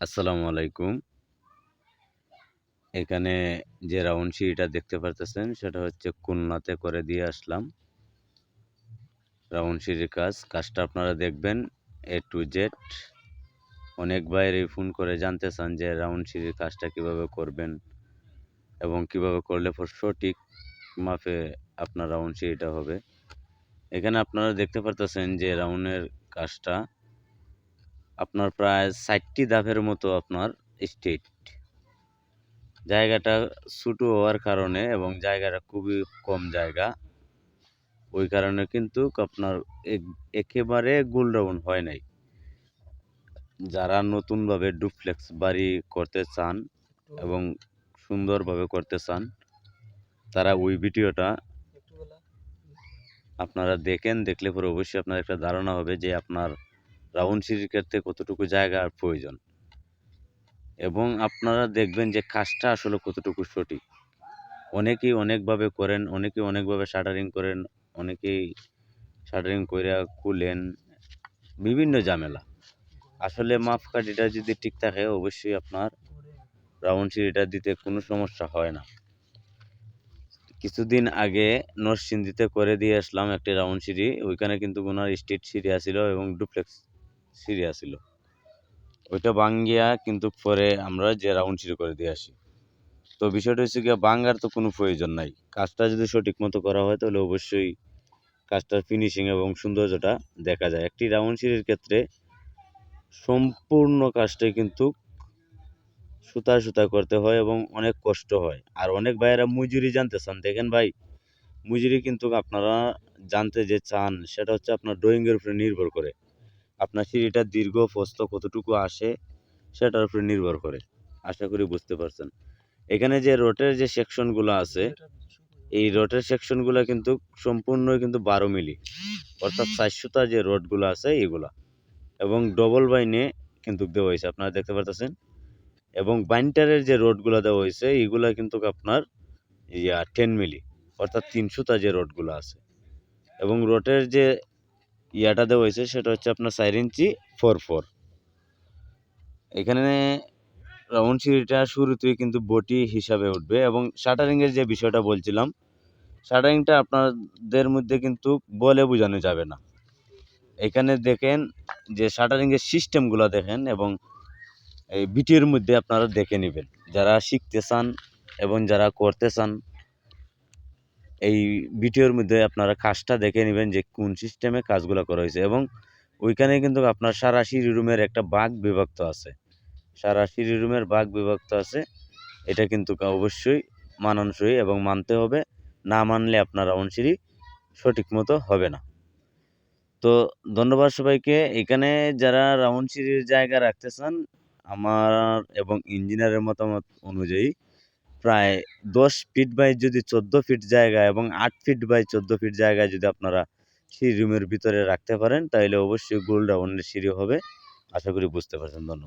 আসসালামু আলাইকুম। এখানে যে রাউন্ড সিঁড়িটা দেখতে পারতেছেন, সেটা হচ্ছে খুলনাতে করে দিয়ে আসলাম। রাউন্ড সিঁড়ির কাজ, কাজটা আপনারা দেখবেন এ টু জেড অনেক বাইরে ফোন করে জানতে চান যে রাউন্ড সিঁড়ির কাজটা কীভাবে করবেন এবং কীভাবে করলে সঠিক মাপে আপনার রাউন্ড সিঁড়িটা হবে। এখানে আপনারা দেখতে পারতেছেন যে রাউন্ডের কাজটা আপনার প্রায় ষাটটি ধাপের মতো আপনার স্টেট জায়গাটা ছোটো হওয়ার কারণে এবং জায়গাটা খুবই কম জায়গা। ওই কারণে কিন্তু আপনার এক- একেবারে গোল রাউন্ড হয় নাই। যারা নতুনভাবে ডুপ্লেক্স বাড়ি করতে চান এবং সুন্দরভাবে করতে চান তারা ওই ভিডিওটা আপনারা দেখেন দেখলে পরে অবশ্যই আপনার একটা ধারণা হবে যে আপনার রাউন্ড সিঁড়ির ক্ষেত্রে কতটুকু জায়গার প্রয়োজন? এবং আপনারা দেখবেন যে কাজটা আসলে কতটুকু সঠিক। অনেকেই অনেকভাবে করেন, অনেকেই অনেকভাবে শাটারিং করেন, অনেকেই শাটারিং করে খুলেন বিভিন্ন ঝামেলা। আসলে মাপকাঠিটা যদি ঠিক থাকে, অবশ্যই আপনার রাউন্ড সিঁড়িটা দিতে কোনো সমস্যা হয় না। কিছুদিন আগে নরসিংদীতে করে দিয়ে আসলাম একটি রাউন্ড সিঁড়ি, ওইখানে কিন্তু ওনার স্ট্রিট সিঁড়ি আসিল এবং ডুপ্লেক্স। সিঁড়ি ছিল ওইটা বাঙ্গিয়া কিন্তু পরে আমরা যে রাউন্ড সিঁড়ি করে দিয়ে আসি। তো বিষয়টা হচ্ছে গিয়ে বাঙ্গার তো কোনো প্রয়োজন নাই। কাজটা যদি সঠিক মতো করা হয় তাহলে অবশ্যই কাজটার ফিনিশিং এবং সৌন্দর্যটা দেখা যায়। একটি রাউন্ড সিঁড়ির ক্ষেত্রে সম্পূর্ণ কাজটাই কিন্তু সুতা সুতা করতে হয় এবং অনেক কষ্ট হয়। আর অনেক ভাইয়েরা মজুরি জানতে চান। দেখেন ভাই, মজুরি কিন্তু আপনারা জানতে যে চান, সেটা হচ্ছে আপনার ড্রয়িংয়ের উপরে নির্ভর করে। আপনার সিঁড়িটা দীর্ঘ, প্রস্থ কতটুকু আসে সেটার উপরে নির্ভর করে। আশা করি বুঝতে পারছেন। এখানে যে রোটের যে সেকশনগুলো আছে, এই রোটের সেকশনগুলো কিন্তু সম্পূর্ণই কিন্তু বারো মিলি। অর্থাৎ চারশোটা যে রোডগুলো আছে, এগুলা। এবং ডবল বাইনে কিন্তু দেওয়া হয়েছে, আপনারা দেখতে পারতেছেন। এবং বাইন্টারের যে রোডগুলো দেওয়া হয়েছে এইগুলা কিন্তু আপনার ইয়া টেন মিলি। অর্থাৎ তিনশোটা যে রোডগুলো আছে। এবং রোডের যে ইয়াটা দেওয়া হয়েছে, সেটা হচ্ছে আপনার চার ইঞ্চি ফোর ফোর এখানে রাউন্ড সিঁড়িটা শুরুতেই কিন্তু বটি হিসাবে উঠবে এবং শাটারিংয়ের যে বিষয়টা বলছিলাম, শাটারিংটা আপনাদের মধ্যে কিন্তু বলে বোঝানো যাবে না। এখানে দেখেন যে শাটারিংয়ের সিস্টেমগুলো দেখেন এবং এই ভিডিওর মধ্যে আপনারা দেখে নেবেন, যারা শিখতে চান এবং যারা করতে চান। এই ভিডিওর মধ্যে আপনারা কাজটা দেখে নেবেন যে কোন সিস্টেমে কাজগুলো করা হয়েছে এবং ওইখানে কিন্তু আপনার সারা সিঁড়ি রুমের একটা বাঘ বিভক্ত আছে। সারা সিঁড়ি রুমের বাঘ বিভক্ত আছে। এটা কিন্তু অবশ্যই মানানসই এবং মানতে হবে। না মানলে আপনার রাউন্ড সিঁড়ি সঠিক মতো হবে না। তো ধন্যবাদ সবাইকে। এখানে যারা রাউন্ড সিঁড়ির জায়গা রাখতে চান, আমার এবং ইঞ্জিনিয়ারের মতামত অনুযায়ী প্রায় দশ ফিট বাই যদি চোদ্দ ফিট জায়গা এবং আট ফিট বাই চোদ্দ ফিট জায়গায় যদি আপনারা সেই রুমের ভিতরে রাখতে পারেন, তাহলে অবশ্যই গোল্ড রাউন্ডের সিঁড়ি হবে। আশা করি বুঝতে পারছেন, ধন্যবাদ।